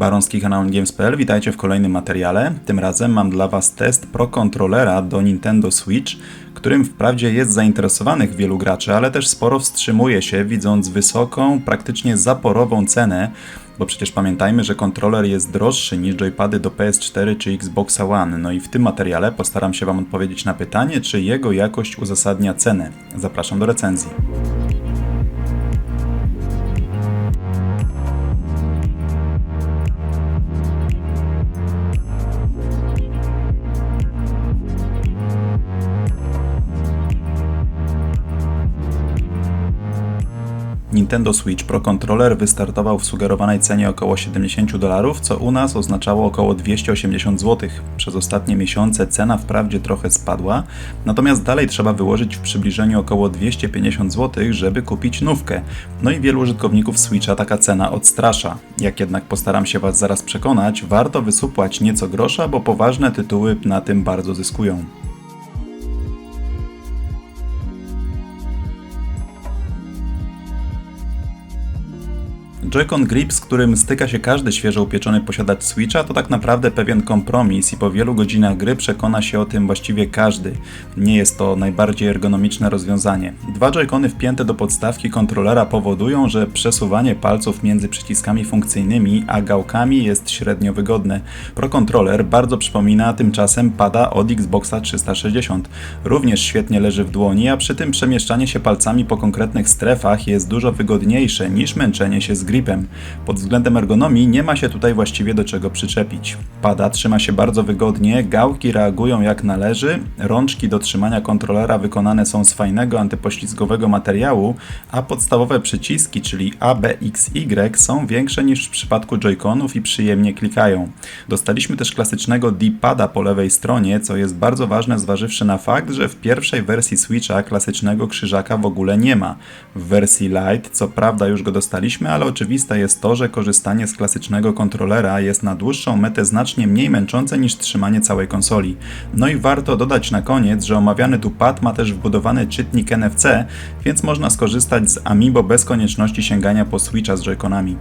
Baronski kanał Games.pl, witajcie w kolejnym materiale. Tym razem mam dla Was test Pro Controllera do Nintendo Switch, którym wprawdzie jest zainteresowanych wielu graczy, ale też sporo wstrzymuje się widząc wysoką, praktycznie zaporową cenę, bo przecież pamiętajmy, że kontroler jest droższy niż joypady do PS4 czy Xboxa One. No i w tym materiale postaram się Wam odpowiedzieć na pytanie, czy jego jakość uzasadnia cenę. Zapraszam do recenzji. Nintendo Switch Pro Controller wystartował w sugerowanej cenie około 70 dolarów, co u nas oznaczało około 280 zł. Przez ostatnie miesiące cena wprawdzie trochę spadła, natomiast dalej trzeba wyłożyć w przybliżeniu około 250 zł, żeby kupić nówkę. No i wielu użytkowników Switcha taka cena odstrasza. Jak jednak postaram się Was zaraz przekonać, warto wysupłać nieco grosza, bo poważne tytuły na tym bardzo zyskują. Joy-Con Grip, z którym styka się każdy świeżo upieczony posiadacz Switcha, to tak naprawdę pewien kompromis i po wielu godzinach gry przekona się o tym właściwie każdy. Nie jest to najbardziej ergonomiczne rozwiązanie. Dwa Joy-Cony wpięte do podstawki kontrolera powodują, że przesuwanie palców między przyciskami funkcyjnymi a gałkami jest średnio wygodne. Pro Controller bardzo przypomina tymczasem pada od Xboxa 360. Również świetnie leży w dłoni, a przy tym przemieszczanie się palcami po konkretnych strefach jest dużo wygodniejsze niż męczenie się z gripem. Pod względem ergonomii nie ma się tutaj właściwie do czego przyczepić. Pada trzyma się bardzo wygodnie, gałki reagują jak należy, rączki do trzymania kontrolera wykonane są z fajnego antypoślizgowego materiału, a podstawowe przyciski, czyli A, B, X, Y są większe niż w przypadku Joy-Conów i przyjemnie klikają. Dostaliśmy też klasycznego D-pada po lewej stronie, co jest bardzo ważne zważywszy na fakt, że w pierwszej wersji Switcha klasycznego krzyżaka w ogóle nie ma. W wersji Lite co prawda już go dostaliśmy, ale oczywiste jest to, że korzystanie z klasycznego kontrolera jest na dłuższą metę znacznie mniej męczące niż trzymanie całej konsoli. No i warto dodać na koniec, że omawiany tu pad ma też wbudowany czytnik NFC, więc można skorzystać z Amiibo bez konieczności sięgania po Switcha z Joy-Conami.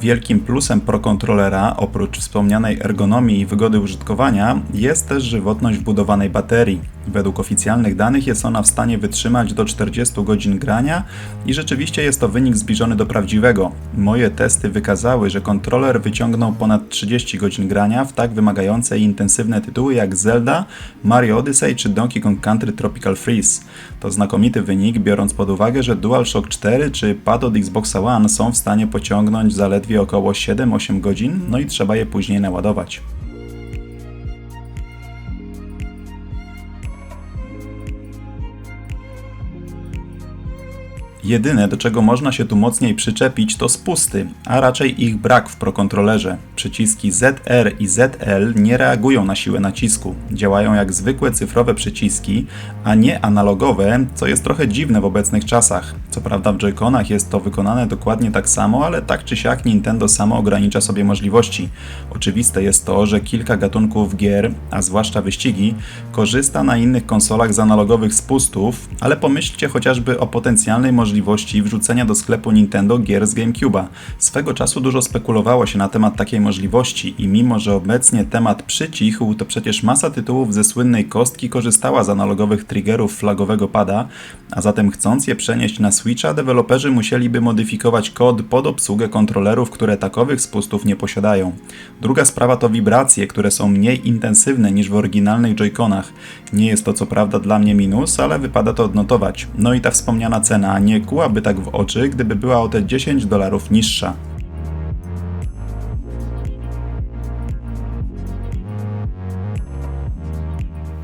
Wielkim plusem Pro Controllera, oprócz wspomnianej ergonomii i wygody użytkowania, jest też żywotność wbudowanej baterii. Według oficjalnych danych jest ona w stanie wytrzymać do 40 godzin grania i rzeczywiście jest to wynik zbliżony do prawdziwego. Moje testy wykazały, że kontroler wyciągnął ponad 30 godzin grania w tak wymagające i intensywne tytuły jak Zelda, Mario Odyssey czy Donkey Kong Country Tropical Freeze. To znakomity wynik, biorąc pod uwagę, że DualShock 4 czy pad od Xbox One są w stanie pociągnąć zaledwie około 7-8 godzin, no i trzeba je później naładować. Jedyne, do czego można się tu mocniej przyczepić, to spusty, a raczej ich brak w prokontrolerze. Przyciski ZR i ZL nie reagują na siłę nacisku. Działają jak zwykłe cyfrowe przyciski, a nie analogowe, co jest trochę dziwne w obecnych czasach. Co prawda w Joy-Conach jest to wykonane dokładnie tak samo, ale tak czy siak Nintendo samo ogranicza sobie możliwości. Oczywiste jest to, że kilka gatunków gier, a zwłaszcza wyścigi, korzysta na innych konsolach z analogowych spustów, ale pomyślcie chociażby o potencjalnej możliwości możliwości wrzucenia do sklepu Nintendo gier z GameCube'a. Swego czasu dużo spekulowało się na temat takiej możliwości i mimo, że obecnie temat przycichł, to przecież masa tytułów ze słynnej kostki korzystała z analogowych triggerów flagowego pada, a zatem chcąc je przenieść na Switcha, deweloperzy musieliby modyfikować kod pod obsługę kontrolerów, które takowych spustów nie posiadają. Druga sprawa to wibracje, które są mniej intensywne niż w oryginalnych Joy-Conach. Nie jest to co prawda dla mnie minus, ale wypada to odnotować. No i ta wspomniana cena nie kłułaby tak w oczy, gdyby była o te 10 dolarów niższa.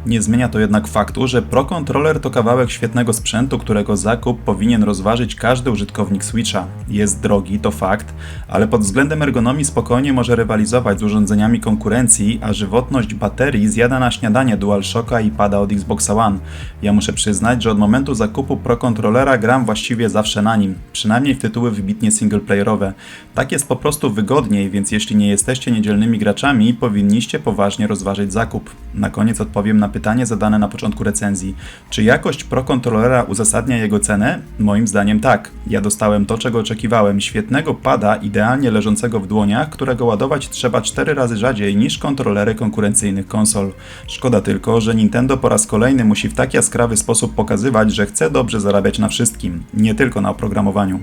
Nie zmienia to jednak faktu, że Pro Controller to kawałek świetnego sprzętu, którego zakup powinien rozważyć każdy użytkownik Switcha. Jest drogi, to fakt, ale pod względem ergonomii spokojnie może rywalizować z urządzeniami konkurencji, a żywotność baterii zjada na śniadanie DualShocka i pada od Xbox One. Ja muszę przyznać, że od momentu zakupu Pro Controllera gram właściwie zawsze na nim, przynajmniej w tytuły wybitnie singleplayerowe. Tak jest po prostu wygodniej, więc jeśli nie jesteście niedzielnymi graczami, powinniście poważnie rozważyć zakup. Na koniec odpowiem na pytanie zadane na początku recenzji. Czy jakość Pro kontrolera uzasadnia jego cenę? Moim zdaniem tak. Ja dostałem to, czego oczekiwałem. Świetnego pada, idealnie leżącego w dłoniach, którego ładować trzeba 4 razy rzadziej niż kontrolery konkurencyjnych konsol. Szkoda tylko, że Nintendo po raz kolejny musi w tak jaskrawy sposób pokazywać, że chce dobrze zarabiać na wszystkim, nie tylko na oprogramowaniu.